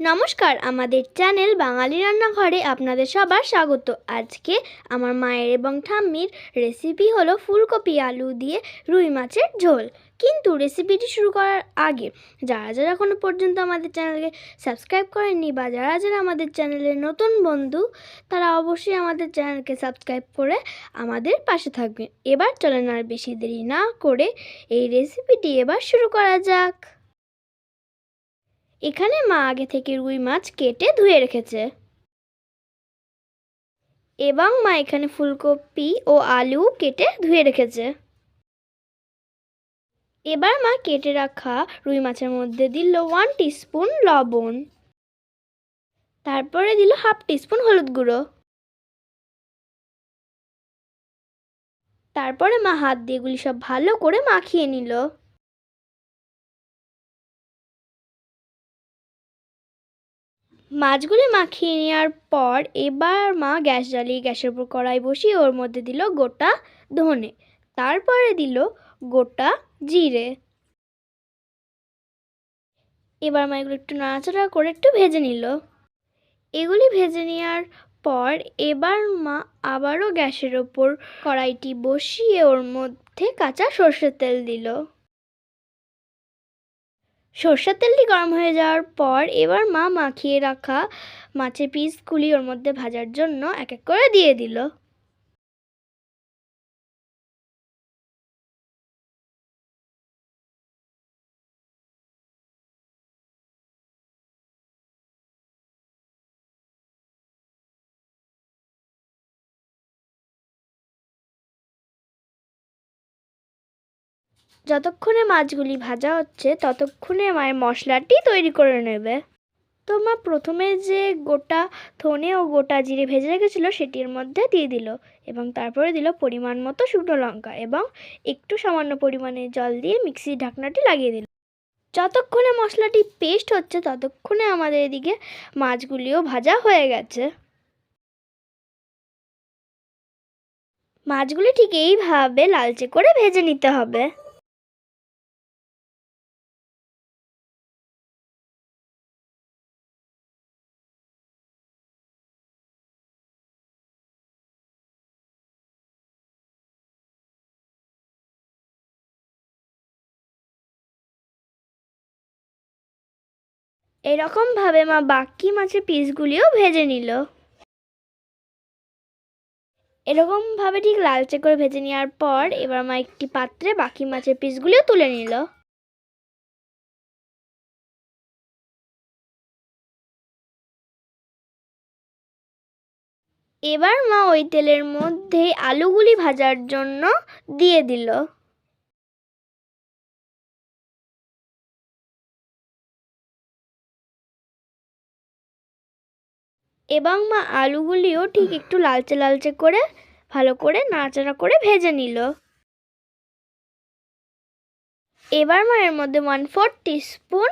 নমস্কার, আমাদের চ্যানেল বাঙালি রান্নাঘরে আপনাদের সবার স্বাগত। আজকে আমার মায়ের এবং ঠাম্মির রেসিপি হলো ফুলকপি আলু দিয়ে রুই মাছের ঝোল। কিন্তু রেসিপিটি শুরু করার আগে, যারা যারা এখনও পর্যন্ত আমাদের চ্যানেলকে সাবস্ক্রাইব করেননি বা যারা যারা আমাদের চ্যানেলের নতুন বন্ধু, তারা অবশ্যই আমাদের চ্যানেলকে সাবস্ক্রাইব করে আমাদের পাশে থাকবেন। এবার চলেন আর বেশি দেরি না করে এই রেসিপিটি এবার শুরু করা যাক। এখানে মা আগে থেকে রুই মাছ কেটে ধুয়ে রেখেছে। এবং মা এখানে ফুলকপি ও আলু কেটে ধুয়ে রেখেছে। এবার মা কেটে রাখা রুই মাছের মধ্যে দিল ওয়ান টিস্পুন লবণ। তারপরে দিল হাফ টিস্পুন হলুদ গুঁড়ো। তারপরে মা হাত দিয়ে এগুলি সব ভালো করে মাখিয়ে নিল। মাছগুলি মাখিয়ে নেওয়ার পর এবার মা গ্যাস জ্বালিয়ে গ্যাসের উপর কড়াই বসিয়ে ওর মধ্যে দিল গোটা ধনে। তারপরে দিল গোটা জিরে। এবার মা এগুলো একটু নাড়াচাড়া করে একটু ভেজে নিল। এগুলি ভেজে নেওয়ার পর এবার মা আবারও গ্যাসের ওপর কড়াইটি বসিয়ে ওর মধ্যে কাঁচা সর্ষের তেল দিল। সর্ষের তেলটি গরম হয়ে যাওয়ার পর এবার মা মাখিয়ে রাখা মাছের পিসগুলি ওর মধ্যে ভাজার জন্য এক এক করে দিয়ে দিল। যতক্ষণে মাছগুলি ভাজা হচ্ছে, ততক্ষণে মায়ের মশলাটি তৈরি করে নেবে। তো মা প্রথমে যে গোটা ধনে ও গোটা জিরে ভেজে রেখেছিল, সেটির মধ্যে দিয়ে দিল এবং তারপরে দিল পরিমাণ মতো শুকনো লঙ্কা এবং একটু সামান্য পরিমাণে জল দিয়ে মিক্সির ঢাকনাটি লাগিয়ে দিল। যতক্ষণে মশলাটি পেস্ট হচ্ছে, ততক্ষণে আমাদের এদিকে মাছগুলিও ভাজা হয়ে গেছে। মাছগুলি ঠিক এইভাবে লালচে করে ভেজে নিতে হবে। এরকমভাবে মা বাকি মাছের পিসগুলিও ভেজে নিল। এরকমভাবে ঠিক লালচে করে ভেজে নেওয়ার পর এবার মা একটি পাত্রে বাকি মাছের পিসগুলিও তুলে নিল। এবার মা ওই তেলের মধ্যে আলুগুলি ভাজার জন্য দিয়ে দিল। এবং মা আলুগুলিও ঠিক একটু লালচে লালচে করে, ভালো করে নাড়াচাড়া করে ভেজে নিল। এবার মায়ের মধ্যে ওয়ান ফোর টিস্পুন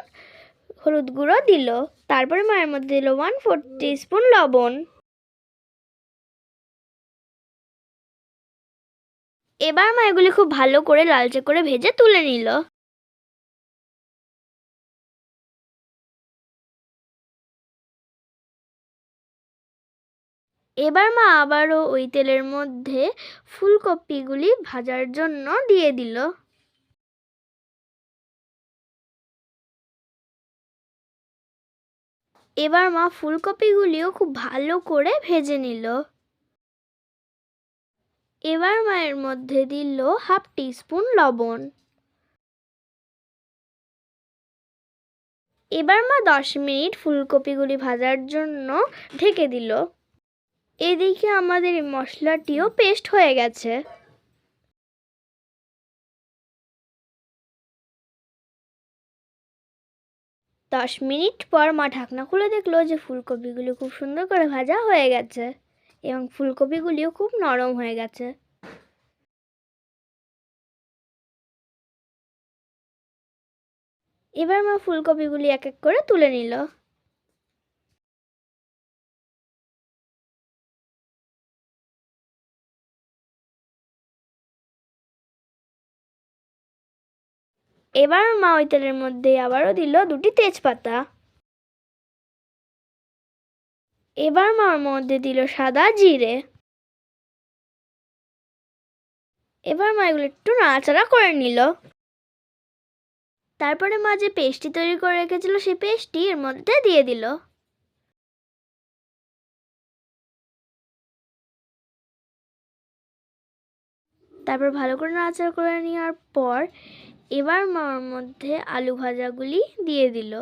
হলুদ গুঁড়ো দিল। তারপরে মায়ের মধ্যে দিল ওয়ান ফোর টিস্পুন লবণ। এবার মা এগুলি খুব ভালো করে লালচে করে ভেজে তুলে নিল। এবার মা আবারও ওই তেলের মধ্যে ফুলকপিগুলি ভাজার জন্য দিয়ে দিল। এবার মা ফুলকপিগুলিও খুব ভালো করে ভেজে নিল। এবার মায়ের মধ্যে দিল হাফ টিস্পুন লবণ। এবার মা দশ মিনিট ফুলকপিগুলি ভাজার জন্য ঢেকে দিল। এদিকে আমাদের এই মশলাটিও পেস্ট হয়ে গেছে। দশ মিনিট পর মা ঢাকনা খুলে দেখল যে ফুলকপিগুলি খুব সুন্দর করে ভাজা হয়ে গেছে এবং ফুলকপিগুলিও খুব নরম হয়ে গেছে। এবার মা ফুলকপিগুলি এক এক করে তুলে নিল। এবার মা ওই তেলের মধ্যে আবারও দিল দুটি তেজপাতা। এবার মার মধ্যে দিল সাদা জিরে। এবার মা এগুলো একটু নাড়াচাড়া করে নিল। তারপরে মা যে পেস্টটি তৈরি করে রেখেছিল সেই পেস্টটি এর মধ্যে দিয়ে দিল। তারপর ভালো করে নাড়াচাড়া করে নেওয়ার পর এবার মার মধ্যে আলু ভাজাগুলি দিয়ে দিল।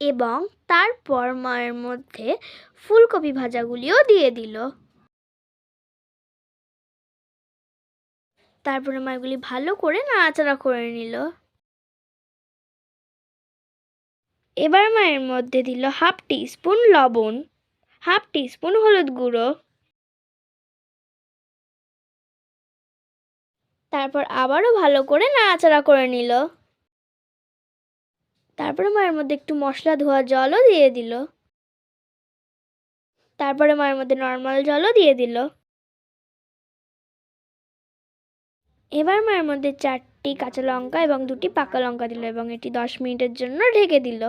এবং তারপর মায়ের মধ্যে ফুলকপি ভাজাগুলিও দিয়ে দিল। তারপরে মাগুলি ভালো করে নাড়াচাড়া করে নিল। এবার মায়ের মধ্যে দিল হাফ টি স্পুন লবণ, হাফ টি স্পুন হলুদ গুঁড়ো। তারপর আবারও ভালো করে নাড়াচাড়া করে নিল। তারপরে মায়ের মধ্যে একটু মশলা ধোয়া জলও দিয়ে দিল। তারপরে মায়ের মধ্যে নর্মাল জলও দিয়ে দিল। এবার মায়ের মধ্যে চারটি কাঁচা লঙ্কা এবং দুটি পাকা লঙ্কা দিল এবং এটি দশ মিনিটের জন্য ঢেকে দিল।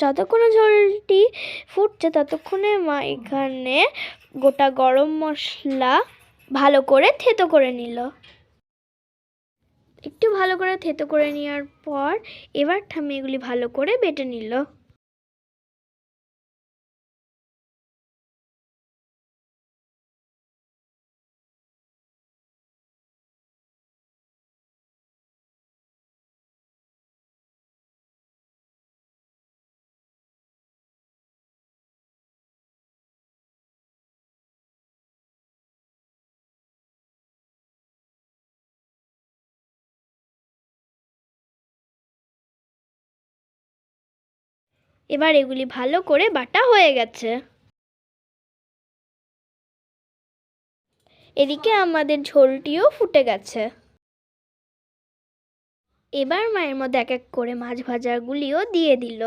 যতক্ষণে ঝোলটি ফুটছে ততক্ষণে মা এখানে গোটা গরম মশলা ভালো করে থেতো করে নিল। একটু ভালো করে থেতো করে নেওয়ার পর এবার ঠাম্মি এগুলি ভালো করে বেটে নিল। এবার এগুলি ভালো করে বাটা হয়ে গেছে। এদিকে আমাদের ঝোলটিও ফুটে গেছে। এবার মায়ের মধ্যে এক এক করে মাছ ভাজাগুলিও দিয়ে দিল।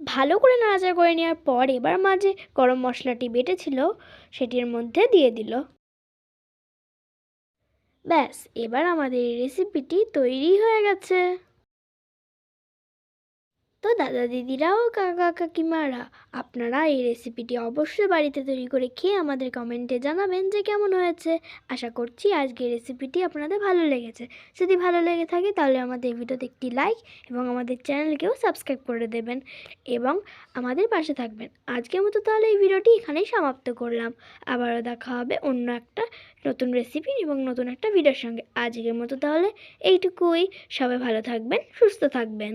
ভালো করে নাড়াচাড়া করে নেওয়ার পর এবার মাঝে গরম মশলাটি বেটেছিল, সেটির মধ্যে দিয়ে দিল। ব্যাস, এবার আমাদের রেসিপিটি তৈরি হয়ে গেছে। তো দাদা দিদিরাও কাকা কাকিমারা, আপনারা এই রেসিপিটি অবশ্যই বাড়িতে তৈরি করে খেয়ে আমাদের কমেন্টে জানাবেন যে কেমন হয়েছে। আশা করছি আজকের রেসিপিটি আপনাদের ভালো লেগেছে। যদি ভালো লেগে থাকে তাহলে আমাদের ভিডিওতে একটি লাইক এবং আমাদের চ্যানেলকেও সাবস্ক্রাইব করে দেবেন এবং আমাদের পাশে থাকবেন। আজকের মতো তাহলে এই ভিডিওটি এখানেই সমাপ্ত করলাম। আবারও দেখা হবে অন্য একটা নতুন রেসিপি এবং নতুন একটা ভিডিওর সঙ্গে। আজকের মতো তাহলে এইটুকুই। সবাই ভালো থাকবেন, সুস্থ থাকবেন।